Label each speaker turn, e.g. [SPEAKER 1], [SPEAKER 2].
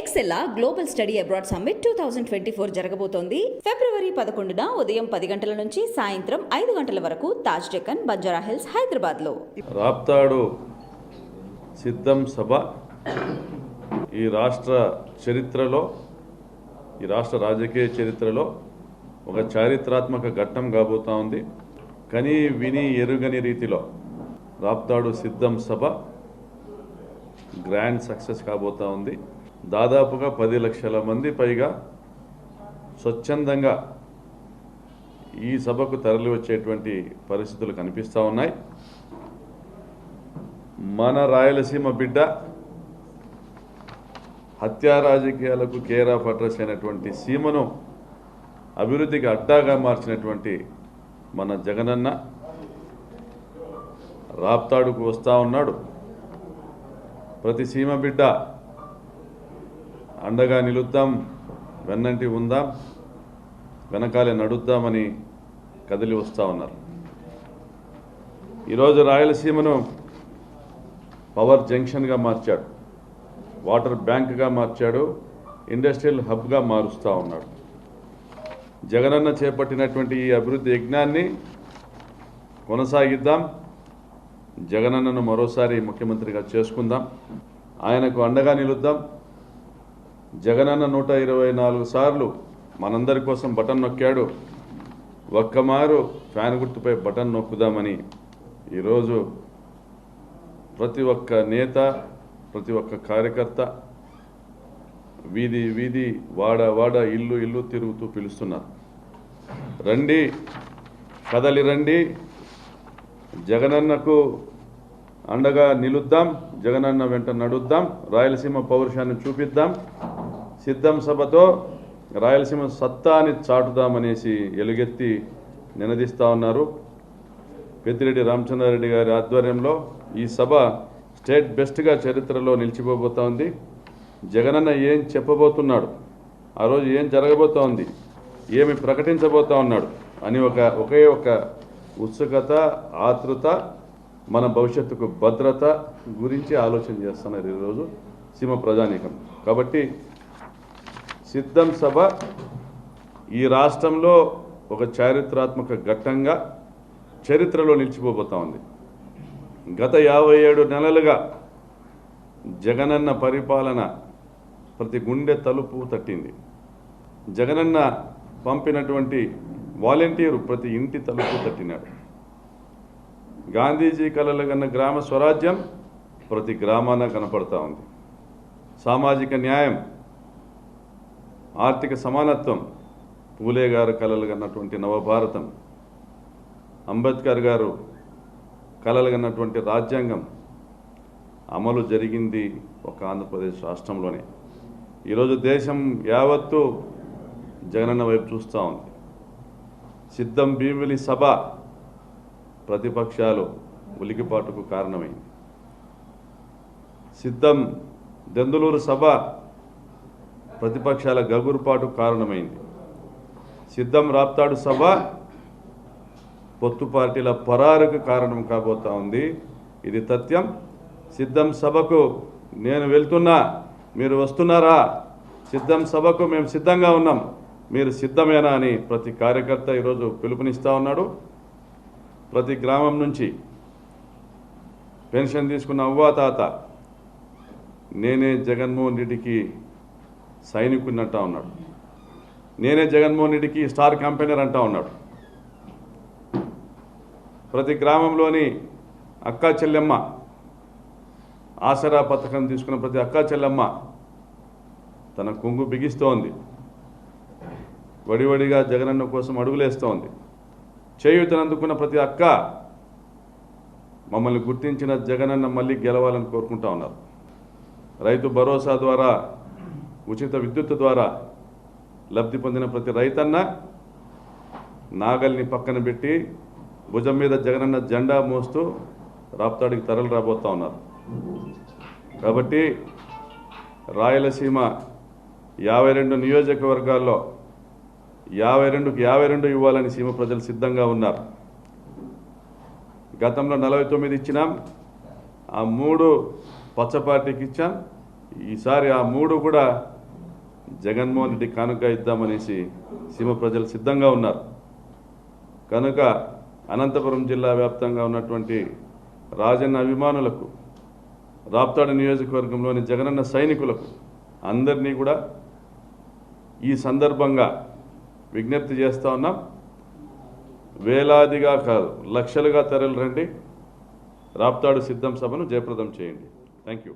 [SPEAKER 1] ఎక్సెల్లా global study abroad summit two thousand twenty four జరగబోతోంది. ఫిబ్రవరి పదకొండున ఉదయం పది గంటల నుంచి సాయంత్రం ఐదు గంటల వరకు తాజ్ డెక్కన్ బంజారా హిల్స్ హైదరాబాద్లో.
[SPEAKER 2] రాప్తాడు సిద్ధం సభ ఈ రాష్ట్ర చరిత్రలో ఈ రాష్ట్ర రాజకీయ చరిత్రలో ఒక చారిత్రాత్మక ఘట్టం కాబోతా ఉంది. కని విని ఎరుగని రీతిలో రాప్తాడు సిద్ధం సభ గ్రాండ్ సక్సెస్ కాబోతా ఉంది. దాదాపుగా పది లక్షల మంది పైగా స్వచ్ఛందంగా ఈ సభకు తరలి వచ్చేటువంటి పరిస్థితులు కనిపిస్తూ ఉన్నాయి. మన రాయలసీమ బిడ్డ హత్యా రాజకీయాలకు కేర్ ఆఫ్ అడ్రస్ అయినటువంటి సీమను అభివృద్ధికి అడ్డాగా మార్చినటువంటి మన జగనన్న రాప్తాడుకు వస్తూ ఉన్నాడు. ప్రతి సీమ బిడ్డ అండగా నిలుద్దాం వెన్నంటి ఉందాం వెనకాలే నడుద్దామని కదిలి వస్తూ ఉన్నారు. ఈరోజు రాయలసీమను పవర్ జంక్షన్గా మార్చాడు వాటర్ బ్యాంక్గా మార్చాడు ఇండస్ట్రియల్ హబ్గా మారుస్తూ ఉన్నాడు. జగనన్న చేపట్టినటువంటి ఈ అభివృద్ధి యజ్ఞాన్ని కొనసాగిద్దాం జగనన్నను మరోసారి ముఖ్యమంత్రిగా చేసుకుందాం ఆయనకు అండగా నిలుద్దాం. జగనన్న నూట ఇరవై నాలుగు సార్లు మనందరి కోసం బటన్ నొక్కాడు. ఒక్కమారు ఫ్యాన్ గుర్తుపై బటన్ నొక్కుదామని ఈరోజు ప్రతి ఒక్క నేత ప్రతి ఒక్క కార్యకర్త వీధి వీధి వాడ వాడ ఇల్లు ఇల్లు తిరుగుతూ పిలుస్తున్నారు. రండి కదలి రండి. జగనన్నకు అండగా నిలుద్దాం. జగనన్న వెంట నడుద్దాం. రాయలసీమ పౌరుషాన్ని చూపిద్దాం. సిద్ధం సభతో రాయలసీమ సత్తాని చాటుదామనేసి ఎలుగెత్తి నినదిస్తా ఉన్నారు. పెద్దిరెడ్డి రామచంద్రారెడ్డి గారి ఆధ్వర్యంలో ఈ సభ స్టేట్ బెస్ట్గా చరిత్రలో నిలిచిపోబోతా ఉంది. జగనన్న ఏం చెప్పబోతున్నాడు? ఆ రోజు ఏం జరగబోతా ఉంది? ఏమి ప్రకటించబోతా ఉన్నాడు? అని ఒక ఒకే ఒక ఉత్సుకత ఆతృత మన భవిష్యత్తుకు భద్రత గురించి ఆలోచన చేస్తున్నారు ఈరోజు సీమ ప్రజానీకం. కాబట్టి సిద్ధం సభ ఈ రాష్ట్రంలో ఒక చారిత్రాత్మక ఘట్టంగా చరిత్రలో నిలిచిపోబోతా ఉంది. గత యాభై ఏడు నెలలుగా జగనన్న పరిపాలన ప్రతి గుండె తలుపు తట్టింది. జగనన్న పంపినటువంటి వాలంటీరు ప్రతి ఇంటి తలుపు తట్టినాడు. గాంధీజీ కలలు కన్న గ్రామ స్వరాజ్యం ప్రతి గ్రామాన కనపడతా ఉంది. సామాజిక న్యాయం ఆర్థిక సమానత్వం. పూలే గారు కలలు కన్నటువంటి నవభారతం. అంబేద్కర్ గారు కలలు కన్నటువంటి రాజ్యాంగం. అమలు జరిగింది ఒక ఆంధ్రప్రదేశ్ రాష్ట్రంలోనే. ఈరోజు దేశం యావత్తు జగనన్న వైపు చూస్తూ ఉంది. సిద్ధం భీమిలి సభ ప్రతిపక్షాలు ఉలికిపాటుకు కారణమైంది. సిద్ధం దెందులూరు సభ ప్రతిపక్షాల గగురుపాటు కారణమైంది. సిద్ధం రాప్తాడు సభ పొత్తు పార్టీల పరారుకు కారణం కాబోతా ఉంది. ఇది తథ్యం. సిద్ధం సభకు నేను వెళ్తున్నా. మీరు వస్తున్నారా? సిద్ధం సభకు మేము సిద్ధంగా ఉన్నాం. మీరు సిద్ధమేనా అని ప్రతి కార్యకర్త ఈరోజు పిలుపునిస్తూ ఉన్నాడు. ప్రతి గ్రామం నుంచి పెన్షన్ తీసుకున్న అవ్వా తాత నేనే జగన్మోహన్ రెడ్డికి సైనికుడిని అంటా ఉన్నాడు. నేనే జగన్మోహన్ రెడ్డికి స్టార్ క్యాంపెయినర్ అంటా ఉన్నాడు. ప్రతి గ్రామంలోని అక్కా చెల్లెమ్మ ఆసరా పథకం తీసుకున్న ప్రతి అక్కా చెల్లెమ్మ తన కొంగు బిగిస్తోంది. వడివడిగా జగనన్న కోసం అడుగులేస్తోంది. చేయూతనందుకున్న ప్రతి అక్క మమ్మల్ని గుర్తించిన జగనన్న మళ్ళీ గెలవాలని కోరుకుంటా ఉన్నారు. రైతు భరోసా ద్వారా ఉచిత విద్యుత్ ద్వారా లబ్ధి పొందిన ప్రతి రైతన్న నాగల్ని పక్కన పెట్టి భుజం మీద జగనన్న జెండా మోస్తూ రాప్తాడికి తరలి రాబోతా ఉన్నారు. కాబట్టి రాయలసీమ యాభై రెండు నియోజకవర్గాల్లో యాభై రెండుకి యాభై రెండు ఇవ్వాలని సీమ ప్రజలు సిద్ధంగా ఉన్నారు. గతంలో నలభై తొమ్మిది ఇచ్చినాం. ఆ మూడు పచ్చపార్టీకి ఇచ్చాం. ఈసారి ఆ మూడు కూడా జగన్మోహన్ రెడ్డి కానుక ఇద్దామనేసి సీమ ప్రజలు సిద్ధంగా ఉన్నారు. కనుక అనంతపురం జిల్లా వ్యాప్తంగా ఉన్నటువంటి రాజన్న అభిమానులకు రాప్తాడు నియోజకవర్గంలోని జగనన్న సైనికులకు అందరినీ కూడా ఈ సందర్భంగా విజ్ఞప్తి చేస్తా ఉన్నాం. వేలాదిగా కాదు లక్షలుగా తరలి రండి రాప్తాడు సిద్ధం సభను జయప్రదం చేయండి. Thank you.